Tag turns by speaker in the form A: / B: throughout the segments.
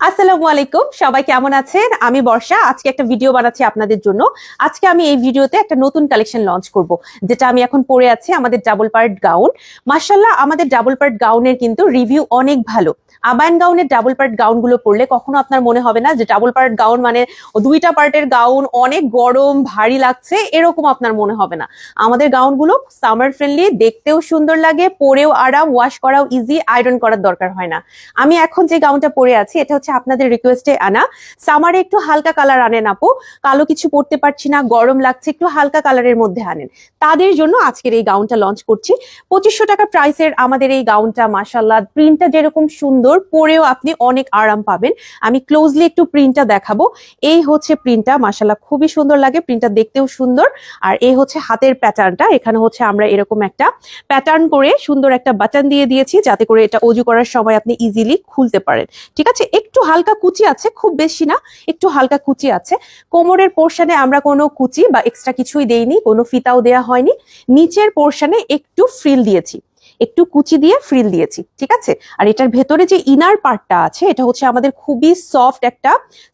A: আসসালামু আলাইকুম, সবাই কেমন আছেন? আমি বর্ষা, আজকে একটা ভিডিও বানাচ্ছি আপনাদের জন্য। আজকে আমি এই ভিডিওতে একটা নতুন কালেকশন লঞ্চ করব, যেটা আমি এখন পরে আছি আমাদের ডাবল পার্ট গাউন মার্শাল্লাহ আমাদের ডাবল পার্ট গাউনের কিন্তু রিভিউ অনেক ভালো। আবায়ন গাউনের ডাবল পার্ট গাউনগুলো পরলে কখনো আপনার মনে হবে না যে ডাবল পার্ট গাউন মানে দুইটা পার্টের গাউন অনেক গরম, ভারী লাগছে, এরকম আপনার মনে হবে না। আমাদের গাউনগুলো সামার ফ্রেন্ডলি দেখতেও সুন্দর লাগে, পরেও আরাম ওয়াশ করাও ইজি আয়রন করার দরকার হয় না। আমি এখন যে গাউনটা পরে আছি, এটা হচ্ছে আপনাদের রিকোয়েস্টে আনা। সামারে একটু হালকা কালার আনেন আপু। কালো কিছু পরতে পারছি না, গরম লাগছে, একটু হালকা কালারের মধ্যে আনেন। তাদের জন্য আজকের এই গাউনটা লঞ্চ করছি। পঁচিশশো টাকা প্রাইসের আমাদের এই গাউনটা মাসাল্লাহ প্রিন্টটা যেরকম সুন্দর, পরেও আপনি অনেক আরাম পাবেন। আমি ক্লোজলি একটু প্রিন্টটা দেখাবো। এই হচ্ছে প্রিন্টটা মাসাল্লাহ খুবই সুন্দর লাগে প্রিন্টটা দেখতেও সুন্দর। আর এই হচ্ছে হাতের প্যাটার্নটা এখানে হচ্ছে আমরা এরকম একটা প্যাটার্ন করে সুন্দর একটা বাটন দিয়ে দিয়েছি, যাতে করে এটা অজু করার সময় আপনি ইজিলি খুলতে পারেন। ঠিক আছে? একটু হালকা কুচি আছে, খুব বেশি না, একটু হালকা কুচি আছে। কোমরের পোর্শনে আমরা কোনো কুচি বা এক্সট্রা কিছুই দেইনি, কোনো ফিতাও দেয়া হয়নি। নিচের পোর্শনে একটু ফ্রিল দিয়েছি। একটু কুচি দিয়ে ফ্রিল দিয়েছি, ঠিক আছে? আর এটার ভেতরে যে ইনার পার্টটা আছে, এটা হচ্ছে আমাদের খুবই সফট একটা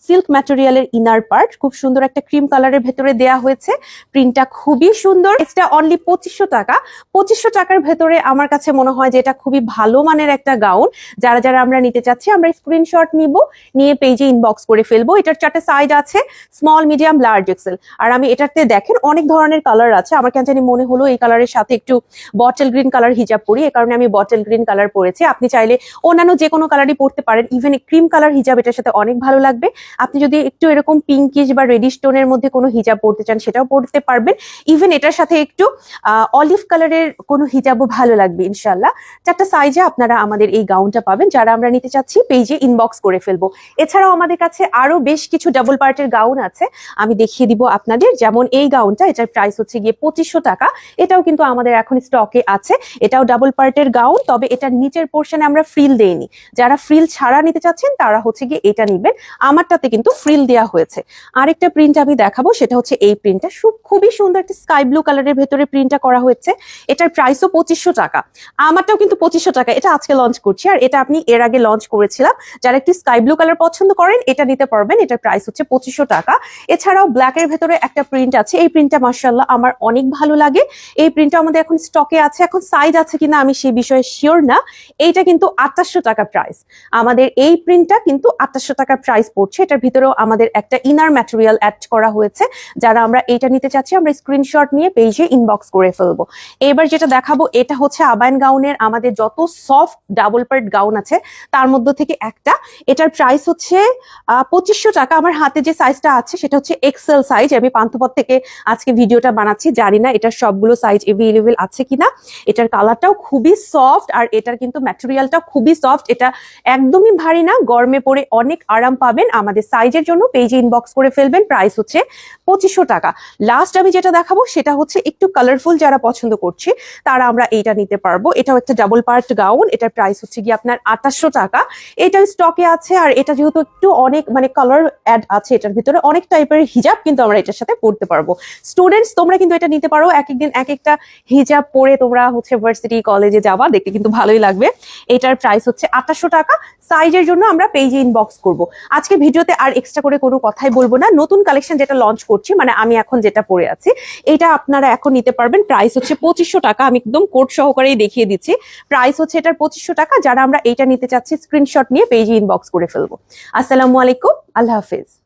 A: সিল্ক ম্যাটেরিয়ালের ইনার পার্ট খুব সুন্দর একটা ক্রিম কালারের ভেতরে দেয়া হয়েছে। প্রিন্টটা খুবই সুন্দর এটা অনলি পঁচিশশো টাকা। পঁচিশশো টাকার ভেতরে আমার কাছে মনে হয় যে এটা খুবই ভালো মানের একটা গাউন যারা যারা আমরা নিতে চাচ্ছি, আমরা স্ক্রিনশট নিব, নিয়ে পেজে ইনবক্স করে ফেলব। এটার চারটে সাইজ আছে স্মল মিডিয়াম লার্জ এক্সেল আর আমি এটাতে দেখেন অনেক ধরনের কালার আছে। আমার কেন জানি মনে হলো এই কালারের সাথে একটু বটল গ্রিন কালার হিজাব পরি এ কারণে আমি বটল গ্রিন কালার পরেছি। আপনি চাইলে অন্যান্য যে কোনো কালারই পরতে পারেন ইভেন ক্রিম কালার হিজাব এটার সাথে অনেক ভালো লাগবে। আপনি যদি একটু এরকম পিঙ্কিশ বা রেডিশ টোনের মধ্যে কোনো হিজাব পরতে চান, সেটাও পরতে পারবেন। ইভেন এটার সাথে একটু অলিভ কালারের কোনো হিজাবও ভালো লাগবে ইনশাল্লাহ চারটা সাইজে আপনারা আমাদের এই গাউনটা পাবেন, যারা আমরা নিতে চাচ্ছি, পেজে ইনবক্স করে ফেলব। এছাড়াও আমাদের কাছে আরও বেশ কিছু ডাবল পার্টের গাউন আছে, আমি দেখিয়ে দিব আপনাদের। যেমন এই গাউনটা এটার প্রাইস হচ্ছে গিয়ে পঁচিশশো টাকা। এটাও কিন্তু আমাদের এখন স্টকে আছে। এটাও ডাবল পার্টের গাউন, তবে এটার নিচের পোর্শনে আমরা ফ্রিল দেইনি। যারা ফ্রিল ছাড়া নিতে চাচ্ছেন, তারা হচ্ছে গিয়ে এটা নিবেন। আমারটাতে কিন্তু ফ্রিল দেওয়া হয়েছে। আরেকটা প্রিন্ট আমি দেখাবো, সেটা হচ্ছে এই প্রিন্টটা খুবই সুন্দর একটা স্কাই ব্লু কালারের ভেতরে প্রিন্টটা করা হয়েছে। এটার প্রাইসও পঁচিশশো টাকা। আমারটাও কিন্তু পঁচিশশো টাকা। এটা আজকে লঞ্চ করছি। আর এটা আপনি এর আগে লঞ্চ করেছিলাম। যারা একটু স্কাই ব্লু কালার পছন্দ করেন, এটা নিতে পারবেন। এটার প্রাইস হচ্ছে পঁচিশশো টাকা। এছাড়াও ব্ল্যাকের ভেতরে একটা প্রিন্ট আছে। এই প্রিন্টটা মার্শাল্লাহ আমার অনেক ভালো লাগে। এই প্রিন্টটা আমাদের এখন স্টকে আছে। এখন সাইজ আছে কিনা আমি সেই বিষয়ে শিওর না। এইটা কিন্তু আঠাশশো টাকা প্রাইস আমাদের এই প্রিন্টটা কিন্তু আঠাশশো টাকা প্রাইস পড়ছে। এটার ভিতরেও আমাদের একটা ইনার ম্যাটেরিয়াল অ্যাড করা হয়েছে। যারা আমরা এইটা নিতে চাচ্ছি, আমরা স্ক্রিনশট নিয়ে পেজে ইনবক্স করে ফেলব। এবার যেটা দেখাবো, এটা হচ্ছে আবায়ন গাউনের আমাদের যত সফট ডাবল পার্ট গাউন আছে, তার মধ্যে থেকে একটা। এটার প্রাইস হচ্ছে পঁচিশশো টাকা। আমার হাতে যে সাইজটা আছে, সেটা হচ্ছে এক্সেল সাইজ আমি পান্থপথ থেকে আজকে ভিডিওটা বানাচ্ছি। জানি না এটার সবগুলো সাইজ এভেলেবেল আছে কিনা। এটার কালারটাও খুবই সফট আর এটার কিন্তু ম্যাটেরিয়ালটা খুবই সফট এটা একদমই ভারী না, গরমে পরে অনেক আরাম পাবেন। আমাদের সাইজের জন্য পেজে ইনবক্স করে ফেলবেন প্রাইস হচ্ছে পঁচিশশো টাকা। লাস্ট আমি যেটা দেখাবো সেটা হচ্ছে একটু কালারফুল যারা পছন্দ করছে, তারা আমরা এইটা নিতে পারব। এটাও একটা ডাবল পার্ট গাউন এটার প্রাইস হচ্ছে গিয়ে আপনার আঠাশশো টাকা। এটা স্টকে আছে আর এটা যেহেতু একটু অনেক মানে কালার অ্যাড আছে, এটার ভিতরে অনেক টাইপের হিজাব কিন্তু আমরা এটার সাথে পড়তে পারব। স্টুডেন্টস তোমরা কিন্তু এটা নিতে পারো। এক একদিন এক একটা হিজাব পরে তোমরা হচ্ছে ভার্সিটি কলেজে যাবা দেখতে কিন্তু ভালোই লাগবে। এটার প্রাইস হচ্ছে আঠাশশো টাকা। সাইজের জন্য আমরা পেজে ইনবক্স করব। আজকে ভিডিওতে আর এক্সট্রা করে কোনো কথাই বলব না। নতুন কালেকশন যেটা লঞ্চ করছি মানে আমি এখন যেটা পরে আছি, এটা আপনারা এখন নিতে পারবেন। প্রাইস হচ্ছে পঁচিশশো টাকা। আমি একদম কোড সহকারেই দেখিয়ে দিচ্ছি। প্রাইস হচ্ছে এটার পঁচিশশো টাকা। যারা আমরা এটা নিতে চাচ্ছি স্ক্রিনশট নিয়ে পেজে ইনবক্স করে ফেলব। আসসালামু আলাইকুম। আল্লাহ হাফিজ।